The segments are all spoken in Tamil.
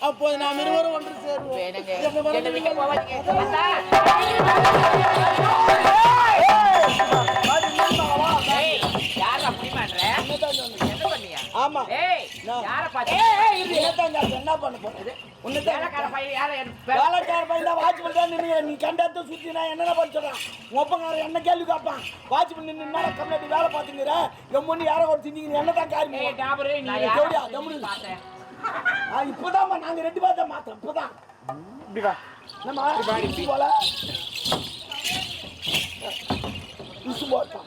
அப்போது நாம் இருவரும் ஒன்று என்னை நின்னு கேள்வி கேட்பான்? வாட்ச்மேன் நின்று என்ன கம்யூனிட்டி வேலை பார்த்துங்கிற பொண்ணு யாரோ ஒரு செஞ்சீங்க என்னதான் காரியம் இப்போதாம்மா நாங்க ரெண்டு பேர் தான் மாத்தோம் இப்போதான் இப்படி வா நம்ம இசு போல. இசு போட்டான்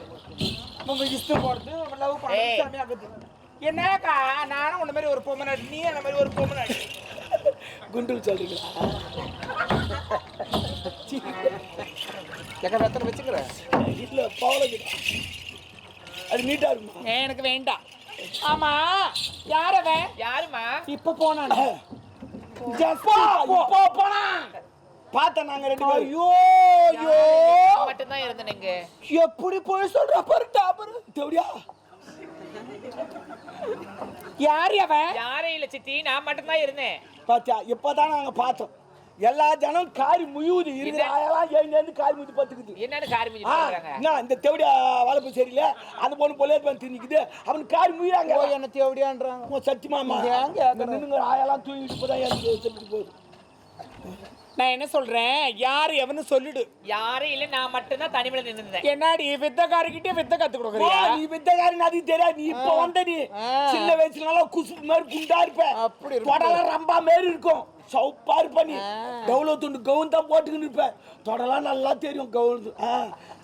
நம்ம இசு போடுறது நம்ம லவ். பண்ணி என்னக்கா நானும் உன்ன மாதிரி ஒரு பொம்மனை நீ அந்த மாதிரி ஒரு பொம்மனை குண்டுல் சொல்றீங்களா? எங்க ரத்தனை வச்சுக்கிற? இல்ல பவளம் அது நீட்டா இருக்குமா? எனக்கு வேண்டாம். ஆமா யார் அவன்? யாருமா இப்ப போனான். இப்போ போனான் பார்த்தேன் நாங்க ரெண்டு பேரும். ஐயோ ஐயோ. மட்டும்தான் இருந்தேனுங்க. எப்படி போய் சொல்ற பாரு டாபர். தேவடியா. யார் அவன்? யாரே இல்ல சித்தி நான் மட்டும்தான் இருந்தேன். பாத்தியா இப்பதான் நாங்க பார்த்தோம். எல்லா ஜனம் காரி முயுது இருக்கிற ஆயெல்லாம் எழுந்து காரி முதி பத்துக்குது என்னன்னு காரி என்ன இந்த தேவடியா வளர்ப்பு சரியில்லை அந்த பொண்ணு பொலே பண்ணி திணிக்குது அவன் காரி முயிறாங்க. என்ன தேவடியான்றாங்க? சத்தியமாமா நின்னுங்க ஆயெல்லாம் தூங்கிட்டு எழுந்து செத்துட்டு போகுது? நான் என்ன சொல்றேன்? யாரு எவனு சொல்லிடு. யாரும் இல்ல நான் மட்டும்தான் தனிமையில நின்னுந்தேன் என்னடி வித்தக்காரர்கிட்ட வித்த கத்து கொடுக்குறியா? நீ வித்தகாரன் அது தெரியாது. நீ இப்ப வந்த நீ. சின்ன வயசுல நல்லா குசு மாதிரி குண்டா இருப்ப. அப்படி ரம்பா மாதிரி இருக்கும். சவுப்பா இருப்ப நீ துண்டு கவுன் தான் போட்டுக்கின்னு இருப்ப. தொடலாம் நல்லா தெரியும் கவுன் ஆ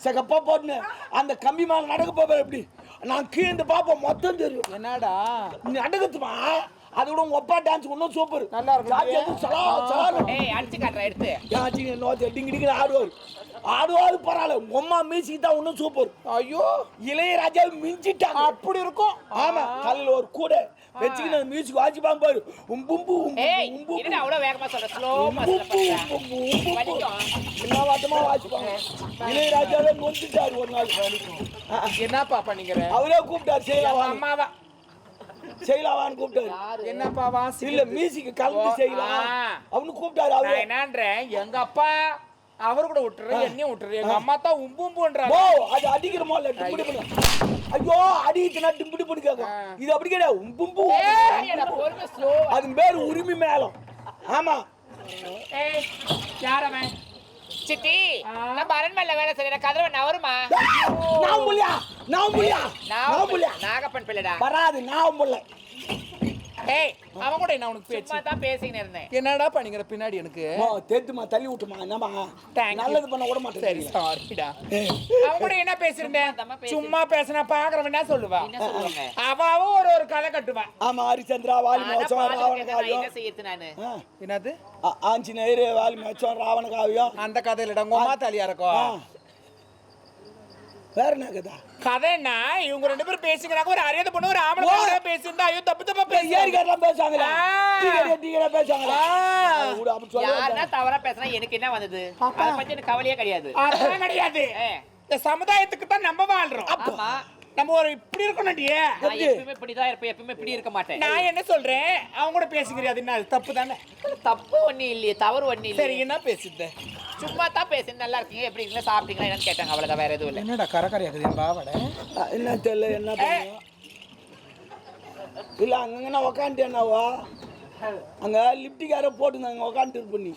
சகப்பா போட்டுன்னு. அந்த கம்பி மேல நடக்க போவேன் எப்படி? நான் கீழே பாப்போம் மொத்தம் தெரியும். என்னடா? நடக்குதுமா அதை உங்க அப்பா டான்ஸ் இன்னும் சூப்பர் நல்லா இருக்கும். சலா சலா ஏய் அடிச்சு காட்டுறேன் எடுத்து. யாச்சிங்க நோத்தி டிங்கி டிங்கி ஆடுவார். ஆடுவாரு பரவாயில்ல. உங்க அம்மா மியூசிக் தான் இன்னும் சூப்பர் ஐயோ. இளையராஜா மிஞ்சிட்டாங்க. அப்படி இருக்கும். ஆமா காலையில ஒரு கூட வச்சுக்கிட்டு மியூசிக் வாசிப்பான் பாரு. உம்பும்பு உம்பு அவ்வளவு வேகமா சொல்ற. ஸ்லோ உம்பும்பு மோஷன்ல பண்ற உம்பும்பு உம்பும்பு வலிக்கும். என்ன வாட்டமா வாசிப்பாங்க இளையராஜாவே நொந்துட்டாரு ஒரு நாள். என்னப்பா பண்ணிக்கிற? அவரே கூப்பிட்டாரு செய்யலாம் அம்மாவா? செய்யலாவான்னு கூப்பிட்டாரு. என்னப்பா வாசி இல்ல மியூசிக் கலந்து செய்யலாம். அவனு கூப்பிட்டாரு நான் அவரே என்னன்றேன் எங்க அப்பா அவர் கூட விட்டுரு என்னையும் விட்டுரு. எங்க அம்மா தான் உம்பு ஓ உம்புன்றாங்க அது அடிக்கிறமோ இல்ல டிம்பிடி பண்ணு ஐயோ அடிக்கிட்டுனா டிம்பிடி பண்ணி கேட்கும். இது அப்படி கிடையாது. பொறுமை ஸ்லோ அது பேர் உரிமை மேலம் ஆமா. ஏய் யார் அவன்? சித்தி நம்ம அரண்மனையில வேலை செய்யற கதவை நவருமா நான் புள்ளியா? நான் புள்ளியா? நான் புள்ளியா? நாகப்பன் பிள்ளைடா. வராது நான் புள்ள. ஏய் அவன் கூட என்ன உனக்கு சும்மா பேச்சு தான் இருந்தேன். என்னடா பண்ணிக்கிற பின்னாடி எனக்கு? ஓ தேத்துமா தள்ளி விட்டுமா என்னமா. நல்லது பண்ண விட சரி மாட்டேன் சாரிடா அவன் கூட என்ன பேசிருந்தேன் சும்மா பேசி- சும்மா பேசினா பாக்குறவன் என்ன சொல்லுவா? அவ அவ ஒரு ஒரு கதை கட்டுவான் ஆமா ஹரிச்சந்திரா வாலி மோச்சம் ராவண காவியம். செய்யறது நானு? என்னது? ஆஞ்சநேயர் வாலி மோச்சம் ராவண காவியம். அந்த கதையிலடா உங்க அம்மா தாலியா. இருக்கும் வேற என்ன கதா கதைன்னா இவங்க ரெண்டு பேரும் பேசிக்கிறாங்க. ஒரு அறியாத பொண்ணு ஒரு ஆம்பளை பேசியிருந்தா ஐயோ தப்பு தப்பா பேசி ஏரிக்காரெல்லாம். டீக்கடை யாருன்னா. தவறா பேசுனா எனக்கு என்ன வந்தது? அதை பத்தி எனக்கு கவலையே கிடையாது. அதெல்லாம் கிடையாது. இந்த சமுதாயத்துக்கு தான் நம்ம வாழ்றோம். ஆமா. நம்ம ஒரு இப்படி இருக்கணும்டியே நான் எப்பவுமே இப்படிதான் இருப்பேன். இப்படி இருக்க மாட்டேன். நான் என்ன சொல்றேன்? அவங்க கூட பேசிக்கிறியா அது என்ன? தப்பு தானே? தப்பு ஒண்ணு இல்லையே தவறு ஒண்ணு சரி இல்லையே என்ன பேசுது? சும்மா தான் பேசி நல்லா இருக்கீங்க எப்படி இருக்கீங்க? சாப்பிட்டீங்களா என்னன்னு கேட்டாங்க அவ்வளவுதான் வேற எதுவும் இல்ல. என்னடா கரக்கரையாக்குது என் பாவட? என்ன தெரியல என்ன இல்ல அங்கங்க உக்காந்துட்டேனாவா? அங்க லிப்டிக்கார போட்டுருந்தாங்க உக்காந்துட்டு பண்ணி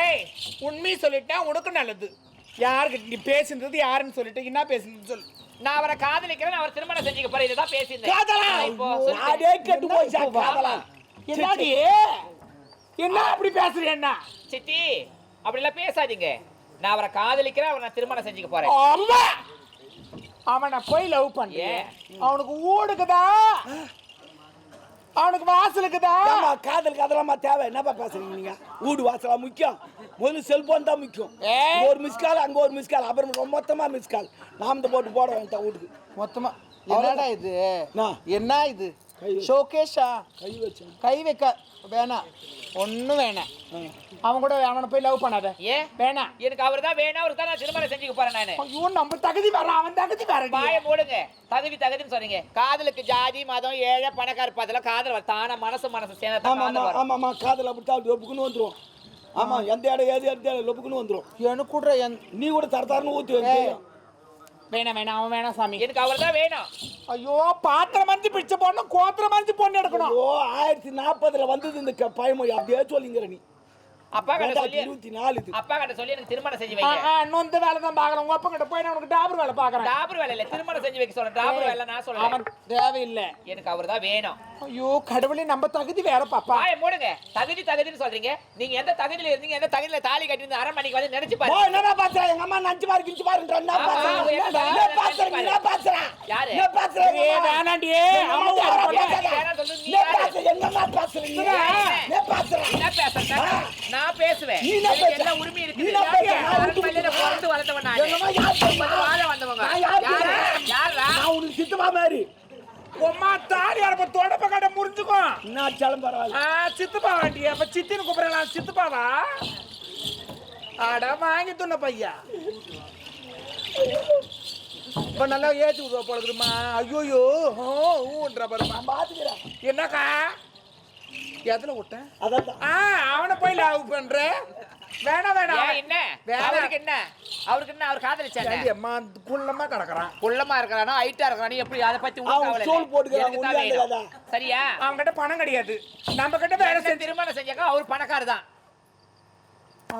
ஏய் உண்மையை சொல்லிட்டா உனக்கு நல்லது. யாருக்கு நீ பேசுனது யாருன்னு சொல்லிட்டு என்ன பேசுனது சொல்லு. நான் அவரை காதலிக்கிறேன் அவர் திருமணம் செஞ்சுக்க போறேன் இதுதான் பேசியிருந்தேன். காதலா? இப்போ. நாடே கெட்டு போச்சா காதலா? என்னடி? என்ன அப்படி பேசுற என்ன? சித்தி அப்படிலாம் பேசாதீங்க. நான் அவரை காதலிக்கிறேன் அவரை நான் திருமணம் செஞ்சுக்க போறேன். அம்மா! அவனை போய் லவ் பண்ணேன்? அவனுக்கு ஊடுக்குதா? அவனுக்கு வாசலுக்குதா? காதலுக்கு அதெல்லாமா தேவை. என்னப்பா பேசுறீங்க நீங்க? வீடு வாசலா முக்கியம். முதல்ல செல்போன் தான் முக்கியம். ஒரு மிஸ் கால் அங்க ஒரு மிஸ் கால் அப்புறம் ரொம்ப மொத்தமா மிஸ் கால் நாம போட்டு போட வேண்டாம் வீட்டுக்கு. மொத்தமா. என்னடா இது? என்ன இது? வச்சேன் கை வைக்க. வேணாம் ஒண்ணும் வேணாம் அவன் கூட அவனை போய் லவ் பண்ணாத. ஏன் வேணாம் எனக்கு அவர் தான் வேணும். அவருக்கு தான் நான் திருமணம் செஞ்சுக்க போறேன் நானு. ஐயோ நம்ம தகுதி வர அவன் தகுதி வர வாய மூடுங்க. தகுதி தகுதின்னு சொன்னீங்க. காதலுக்கு ஜாதி மதம் ஏழை பணக்கார அதெல்லாம் காதல். தானா மனசு மனசு சேர்ந்தா ஆமா ஆமா ஆமா காதல் அப்படித்தான் லொப்புக்குன்னு வந்துரும். ஆமா எந்த இடம் ஏது எந்த இடம் லொப்புக்குன்னு வந்துரும். எனக்கு கூட நீ கூட தர தரன்னு ஊத்தி வந்து வேணாம் வேணாம் அவன் வேணாம் சாமி. எனக்கு அவர் தான் வேணும். ஐயோ பாத்திரம் மஞ்சு பிடிச்ச பொண்ணு கோத்திரம் மஞ்சு பொண்ணு எடுக்கணும். ஓ ஆயிரத்தி நாற்பதுல வந்தது இந்த க- பழமொழி அப்படியே சொல்லிங்கிற நீ. அப்பா கிட்ட சொல்லி இருபத்தி நாலு அப்பா கிட்ட சொல்லி எனக்கு திருமணம் செஞ்சு ஆ, இன்னும் இந்த வேலை தான் பாக்குறேன் உங்க அப்பா கிட்ட போய் நான் உனக்கு டாபர் வேலை பாக்குறேன் டாபர் வேலை இல்ல திருமணம் செஞ்சு வைக்க சொல்றேன். டாபர் வேலை நான் அவன் சொல்றேன் தேவையில்லை. எனக்கு அவர் தான் வேணும். ஐயோ கடவுளே நம்ம தகுதி வேற பாப்பா. வாய மூடுங்க. தகுதி தகுதின்னு சொல்றீங்க. நீங்க எந்த தகுதியில இருந்தீங்க எந்த தகுதியில தாலி கட்டி அரண்மனைக்கு வந்து நினைச்சு பாருங்க. என்னடா பாக்குற எங்க அம்மா நஞ்சு பாரு கிஞ்சு பாருன்ற யாரு? ஏ வேணாண்டி. அம்மா ஒரு பொண்ணு. என்னமா பேசுறேன் நான் பேசுவேன். நீ பேசுற? உரிமை பேசுற? நான் பிறந்து வளர்ந்தவன் நானு. என்னமா யார் தெரியுமா? வந்து வாழ வந்தவங்க. நான் யார் யாரு? நான் உனக்கு சித்தமா மாதிரி அரப்ப தொடப்ப கடை முறிஞ்சுக்கும் என்ன அடிச்சாலும் பரவாயில்ல. சித்துப்பா வாண்டி அப்ப சித்தின்னு கூப்பிடலாம். சித்துப்பாவா? அட வாங்கி துண்ண பையா. இப்ப நல்லா ஏத்தி விடுவா போல இருக்குமா ஐயோயோ ஊன்ற பாருமா நான் பாத்துக்கிறேன். என்னக்கா? எதுல விட்டேன் அதான் தான். ஆ அவனை போய் லவ் பண்ற. வேணாம் வேணாம் ஏன் என்ன. அவருக்கு என்ன? அவருக்கு என்ன? அவர் காதலிச்சாங்க ஏண்டி அம்மா குள்ளமா கிடக்குறான். குள்ளமா இருக்கிறானோ? ஹைட்டா இருக்கிறானோ? எப்படி அதை பத்தி சோல். போட்டுக்கிறான். சரியா? அவங்க கிட்ட பணம் கிடையாது. நம்ம கிட்ட வேற திருமணம் செஞ்சாக்கா? அவர் பணக்காரர் தான்.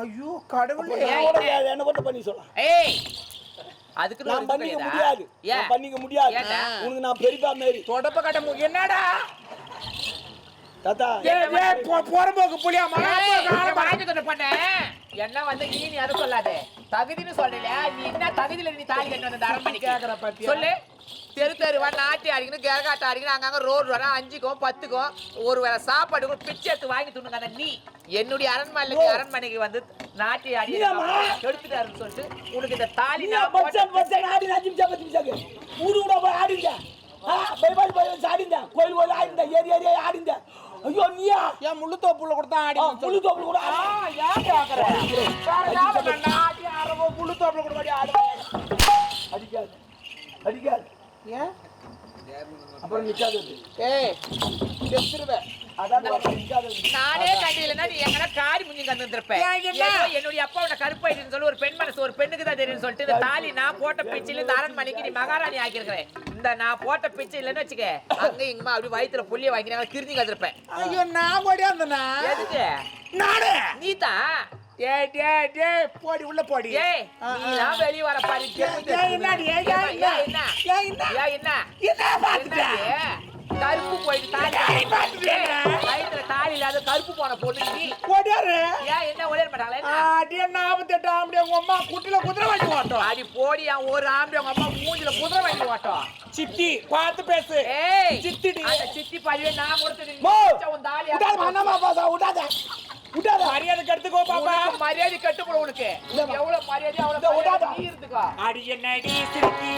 ஐயோ கடவுளே. என்ன பண்ணி சொல்லலாம் ஏய் அதுக்கு நான் பண்ணிக்க முடியாது. நான் பண்ணிக்க முடியாது? உனக்கு நான் பெரியப்பா மாரி. தொடப்ப கட்ட மு- என்னடா? தாத்தா. போறம்போக்கு புளியா என்ன வந்து நீ நீ அதை சொல்லாத. தகுதின்னு சொல்லல நீ என்ன தகுதியில நீ தாலி கட்டி வந்த அரண்மனைக்கு? கேக்குற பாத்தியா? சொல்லு. தெரு தெருவா நாட்டி அடிக்கணும் கிழக்காட்ட அடிக்கணும் அங்கங்க ரோடு வர அஞ்சுக்கும் பத்துக்கும் ஒரு வேளை சாப்பாடு கூட பிச்சை எடுத்து வாங்கி துணுங்க அந்த நீ என்னுடைய அரண்மனைக்கு அரண்மனைக்கு வந்து நாட்டி அடி? எடுத்துட்டாருன்னு சொல்லிட்டு உனக்கு இந்த தாலி ஊரு கூட போய் ஆடிங்க ஆ பை பை பை ஆடிங்க கோயில் கோயில் ஆடிங்க ஏரி ஏரி ஆடிங்க ஐயோ நீயா ஏன் முள்ளு தோப்புல ஆடி ஆ, புழு தோப்புல கூட ஆ. ஏன் கேக்குற? வேற யாரும் வேண்டாம். ஆடி தோப்புல கூட. அடிக்காது அடிக்காது ஏன்? அப்புறம் நிக்காது ஏய், செத்துருவேன். நானே நீ எங்கனா காரி முஞ்சி கந்துருப்ப? என்னுடைய அப்பா உன்னை கருப்பாயிட்டுன்னு சொல்லி ஒரு பெண் மனசு ஒரு பெண்ணுக்கு தான் தெரியும்னு சொல்லிட்டு இந்த தாலி நான் போட்ட பிச்சில இந்த அரண்மனைக்கு நீ மகாராணி ஆக்கியிருக்கிறேன் இந்த நான் போட்ட பிச்சை இல்லைன்னு வச்சுக்க அங்க இங்கமா அப்படி வயித்துல புள்ளிய வாங்கி நான் திரும்பி கந்திருப்பேன் ஐயோ, நான் ஓடியாந்தனா? எதுக்கு நானு? நீ தான் டேய், போடி, உள்ள போடி. ஏய் நீலாம் வெளிய வர பாரு ஏய், என்ன? ஏய், என்ன? ஏய், என்ன? கருப்பு போயிட்டு தாலி. வயித்துல தாலி இல்லாத கருப்பு போன பொண்ணு நீ ஓடியாரு. ஏன் என்ன ஒளிர மாட்டாங்களா என்ன? ஆம்படி, உங்க அம்மா குட்டில குதிரை வாங்கி ஓட்டும். அடி போடி அவன் ஒரு ஆம்பளை உங்க அம்மா மூஞ்சில குதிரை வாங்கி ஓட்டம் சித்தி பார்த்து பேசு ஏய் சித்திடி. அந்த சித்தி பதிவே நான் கொடுத்தது உன் தாலி விடாத மன்னமா பாசா விடாத மரியாதை பாப்பா. உனக்கு மரியாதை கட்டுப்படும் உனக்கு. இல்லம்மா. எவ்வளவு மரியாதை அவ்வளவு விடாத. மரியாதை நீ இருந்துக்கோ. அடி என்னடி சிரிக்கி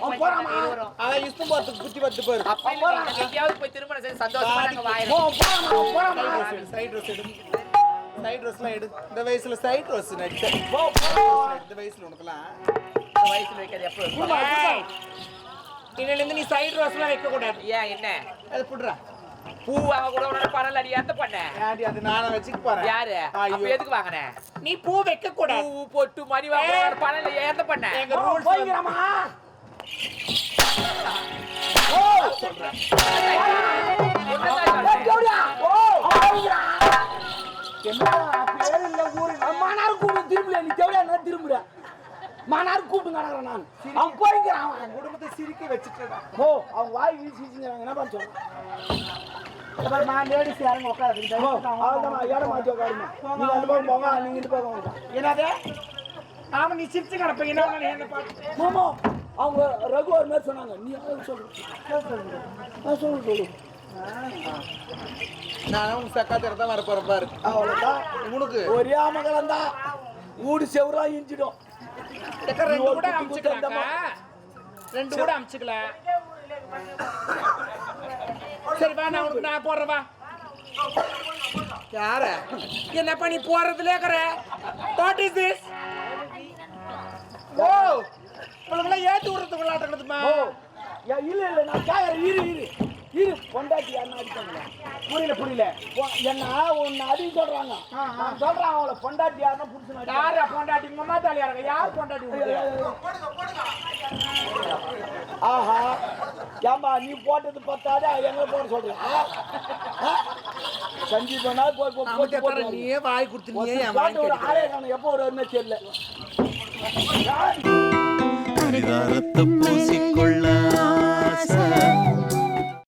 அவன் போய் போறாமா? இருவரும். அதான் இஷ்டம் பார்த்து குத்தி பார்த்து பாரு அப்ப இல்ல, நீங்க எங்கேயாவது போய் திருமணம் செய்து சந்தோஷமா சைடு ரோஸ் எடு சைடு ரோஸ்லாம் எடு. இந்த வயசுல சைடு ரோஸ் நடிச்ச இந்த வயசுல உனக்குலாம் இந்த வயசுல வைக்கிறது எப்போ இருந்து நீ சைடு ரோஸ்லாம் வைக்க கூடாது ஏன் என்ன? அது புடுறா. பூ வாங்க கூட உன்னோட பணம் அடி எந்த பண்ண? ஏன்டி அது நானே வச்சுக்க போறேன். யாரு? அப்ப எதுக்கு வாங்கின? நீ பூ வைக்க கூடாது. பூ பொட்டு மணி வாங்க. உன்னோட பணம் எந்த பண்ண? எங்க ரூல்ஸ்? ஜோடியா ஓ. போய்க்கிறா என்ன பேர் இல்ல ஊரு மானார் திரும்பல நீ தேவையா என்ன திரும்புற மானார் கூப்பிட்டு கிடக்குறேன் நான். அவன் போய்க்கிறான். அவன் குடும்பத்தை சிரிக்க வச்சுட்டா ஓ அவன் வாய் வீசிச்சுங்கிறாங்க என்ன பண்ண சொல்றேன் என்னது ஆமா நீ சிரிச்சு கிடப்ப என்ன மாமா அவங்க ரகு ஒரு மாதிரி சொன்னாங்க நீ யாரும் சொல்லு சொல்லு சொல்லு நான் உன் சக்காத்திர தான் வர போறேன் பாரு அவ்வளோதான் உனக்கு ஒரே அமகலம் தான் ஊடு செவரா இஞ்சிடும் ரெண்டு கூட குத்து அமுச்சுக்கலாம்க்கா ரெண்டு கூட அமுச்சுக்கலாம் சரி வா நான் உனக்கு நான் போடுறேன் வா. யார? என்னப்பா நீ போறதுல இருக்கிற? வாட் இஸ் திஸ் ஓ உங்களுக்கெல்லாம் ஏத்து விடுறது யா- இல்ல இல்ல நான் கேக்குறேன் இரு இரு இரு. பொண்டாட்டி யாருன்னு அடிப்பாங்க புரியல புரியல. என்ன ஒன்னு அடி சொல்றாங்க. நான் சொல்றேன் அவளை பொண்டாட்டி யாருன்னா புடிச்சு யாரா பொண்டாட்டி? உங்க அம்மா யார் பொண்டாட்டி? ஆஹா. ஏம்பா நீ போட்டது பத்தாது? எங்களை போட சொல்றீங்க சஞ்சீவனா? போட்டு போட்டு நீயே வாய் கொடுத்து ஒரு ஆளே நான் எப்போ வருவேன்னு தெரியல. பூசிக்கொள்ள